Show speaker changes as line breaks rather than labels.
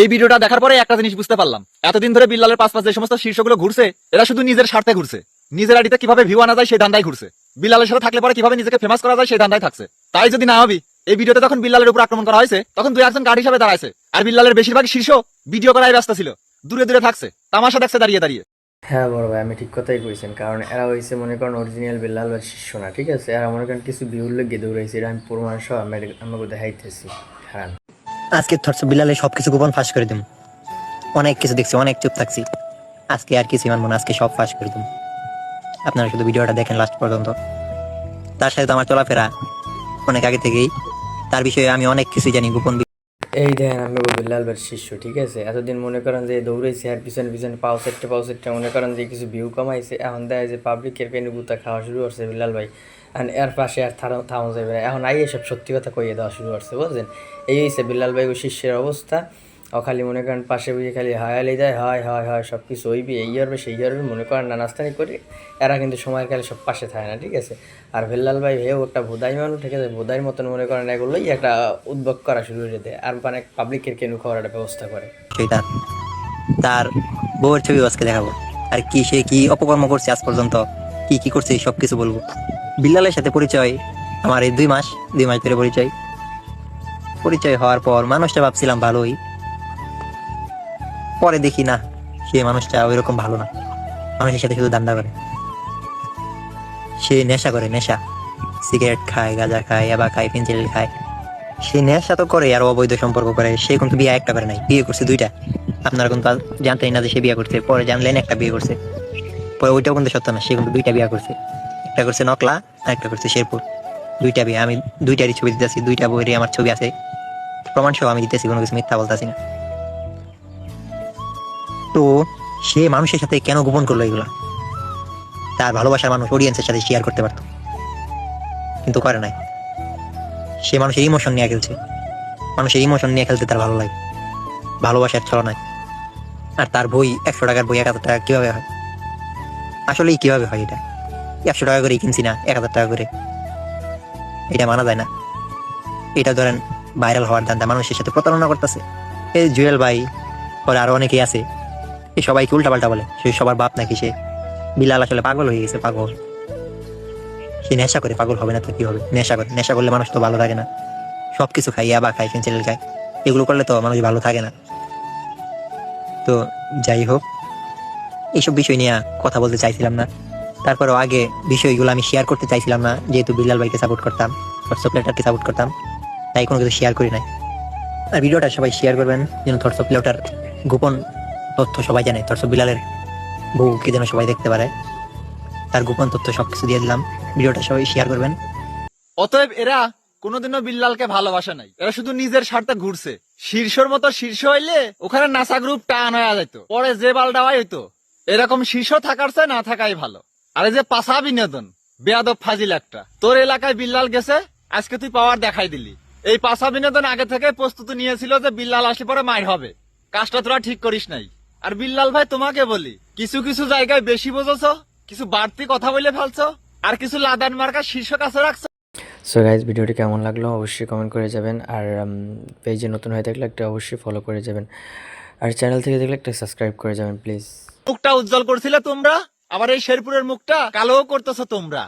এই ভিডিওটা দেখার পরে একটা জিনিস বুঝতে পারলাম। এতদিন ধরে বিল্লালের পাশ পাশ যে সমস্ত শীর্ষগুলো ঘুরছে, এরা শুধু নিজের স্বার্থে ঘুরছে। নিজের আইডিতে কীভাবে ভিউ আনা যায় সেই ধান্দায় ঘুরছে। বিল্লালের সাথে থাকলে পরে কীভাবে নিজেকে ফেমাস করা যায় সেই ধান্দায় থাকছে। তাই যদি না হবি এই ভিডিওতে তখন বিল্লালের উপর আক্রমণ করা হয়েছে, তখন দুই একজন গার্ড হিসাবে দাঁড়াইছে। আর বিল্লালের বেশিরভাগ শীর্ষ ভিডিও করায় ব্যস্ত ছিল। দূরে দূরে থাকছে, তামাশা দেখছে দাঁড়িয়ে দাঁড়িয়ে।
হ্যাঁ বড় ভাই আমি ঠিক কথাই কইছেন। কারণ এরা হয়েছে মনে করেন অরিজিনাল বেল্লাল বা শিষ্য না, ঠিক আছে? এরা মনে করেন কিছু বিহুর লোক গেদে উড়াইছে এটা আমি প্রমাণ সহ আমি আমাকে দেখাইতেছি। হ্যাঁ
আজকে থরস বিলালে সবকিছু গোপন ফাঁস করে দিম। অনেক কিছু দেখছি, অনেক চুপ থাকছি। আজকে আর কিছু মানবো না, আজকে সব ফাঁস করে দিম। আপনারা শুধু ভিডিওটা দেখেন লাস্ট পর্যন্ত। তার সাথে তো আমার চলাফেরা অনেক আগে থেকেই। তার বিষয়ে আমি অনেক কিছু জানি, গোপন
এই দেখেন আমি ভাইয়ের শিষ্য, ঠিক আছে? এতদিন মনে করেন যে দৌড়েছে আর পিছনে পিছনে, পাও সেটটা পাও সেটটা মনে করেন যে কিছু ভিউ কমাইছে। এখন দেয় যে পাবলিকের পেনে গুতা খাওয়া শুরু করছে বিল্লাল ভাই। আর এর পাশে আর থামা থামা যাবে এখন আই এসব সত্যি কথা কইয়ে দেওয়া শুরু করছে বুঝলেন এই হয়েছে বিল্লাল ভাই ও শিষ্যের অবস্থা। খালি মনে করেন পাশে বুঝে খালি হায়ালি দেয় হয় হয় হয়, সব কিছু হইবি এই ইয়ারবে সেই ইয়ারবে মনে করেন না নাস্তানি করে এরা কিন্তু সময়ের কালে সব পাশে থাকে না, ঠিক আছে? আর ভেল্লাল ভাই হেও একটা ভোদাই মানুষ, ঠিক আছে? ভোদাইয়ের মতন মনে করেন এগুলোই একটা উদ্যোগ করা শুরু করে দেয় আর মানে পাবলিকের কেনু খাওয়ার একটা ব্যবস্থা করে।
তার বউয়ের ছবি আজকে দেখাবো। আর কি সে কি অপকর্ম করছে আজ পর্যন্ত? কি কি করছে সব কিছু বলব। বিল্লালের সাথে পরিচয়, আমার এই দুই মাস দুই মাস ধরে পরিচয়। পরিচয় হওয়ার পর মানুষটা ভাবছিলাম ভালোই। পরে দেখি না সে মানুষটা ওই রকম ভালো না। মানুষের সাথে শুধু দান্দা করে। সে নেশা করে, নেশা। সিগারেট খায়, গাঁজা খায় ইয়াবা খায় পেন্সিল খায়। সে নেশা তো করে আর অবৈধ সম্পর্ক করে। সে কিন্তু বিয়ে একটা করে নাই, বিয়ে করছে দুইটা। আপনারা কিন্তু আজ জানতেই না যে সে বিয়ে করছে, পরে জানলেন একটা বিয়ে করছে। পরে ওইটাও কিন্তু সত্য না, সে কিন্তু দুইটা বিয়ে করছে। একটা করছে নকলা আর একটা করছে শেরপুর। দুইটা বিয়ে, আমি দুইটারই ছবি দিতেছি, দুইটা বইয়েরই আমার ছবি আছে। প্রমাণ সহ আমি দিতেছি, কোনো কিছু মিথ্যা বলতেছি না। তো সে মানুষের সাথে কেন গোপন করল এগুলা? তার ভালোবাসার মানুষ অডিয়েন্সের সাথে শেয়ার করতে পারতো। কিন্তু করে নাই। সে মানুষের ইমোশন নিয়ে খেলছে। মানুষের ইমোশন নিয়ে খেলতে তার ভালো লাগে। ভালোবাসার ছলনায়। আর তার বই, একশো টাকার বই, এক হাজার টাকা কীভাবে হয়? আসলেই কীভাবে হয় এটা? একশো টাকা করে কিনছি না, এক হাজার টাকা করে। এটা মানা যায় না। এটা ধরেন ভাইরাল হওয়ার দান্দা মানুষের সাথে প্রতারণা করতেছে। এই জুয়েল ভাই, পরে আরও অনেকেই আছে এই সবাইকে উল্টা পাল্টা বলে। সে সবার বাপ নাকি সে। বিলাল আসলে পাগল হয়ে গেছে, পাগল। সে নেশা করে পাগল হবে না তো কি হবে? নেশা করে নেশা করলে মানুষ তো ভালো থাকে না। সবকিছু খাই ইয়াবা খাই ফেন্সিল খাই এগুলো করলে তো মানুষ ভালো থাকে না। তো যাই হোক, এইসব বিষয় নিয়ে কথা বলতে চাইছিলাম না। তারপরেও আগে বিষয়গুলো আমি শেয়ার করতে চাইছিলাম না। যেহেতু বিল্লাল ভাইকে সাপোর্ট করতাম হোয়াটসঅ্যাপ লেটারকে সাপোর্ট করতাম, তাই কোনো কিছু শেয়ার করি নাই। আর ভিডিওটা সবাই শেয়ার করবেন, যেন হোয়াটসঅ্যাপ লেটার গোপন তথ্য সবাই জানে। হোয়াটসঅ্যাপ বিলালের বউকে যেন সবাই দেখতে পারে। তার গোপন তথ্য সবকিছু দিয়ে দিলাম। ভিডিওটা সবাই শেয়ার করবেন।
অতএব এরা কোনোদিনও বিল্লালকে ভালোবাসে নাই। এরা শুধু নিজের স্বার্থে ঘুরছে। শীর্ষর মতো শীর্ষ হইলে ওখানে নাসা গ্রুপ টান হয়ে যেত পরে যে বালডাওয়াই হইতো, এরকম শীর্ষ থাকার চেয়ে না থাকাই ভালো। আর যে পাশা বিনোদন, বেয়াদব ফাজিল একটা। তোর এলাকায় বিল্লাল গেছে, আজকে তুই পাওয়ার দেখাই দিলি। এই পাশা বিনোদন আগে থেকে প্রস্তুতি নিয়েছিল যে বিল্লাল আসলে পরে মায়ের হবে। কাজটা তোরা ঠিক করিস নাই। আর বিল্লাল ভাই তোমাকে বলি কিছু কিছু জায়গায় বেশি বোঝাছো কিছু বাড়তি কথা বলে ফেলছো আর কিছু লাদান মার্কা শীর্ষ কাছে রাখছো।
সো গাইজ ভিডিওটি কেমন লাগল অবশ্যই কমেন্ট করে যাবেন আর পেজে নতুন হয়ে থাকলে একটা অবশ্যই ফলো করে যাবেন। আর চ্যানেল থেকে দেখলে একটা সাবস্ক্রাইব করে যাবেন প্লিজ
মুখটা উজ্জ্বল করছিলে তোমরা আবার এই শেরপুরের মুখটা কালো করতেছো তোমরা।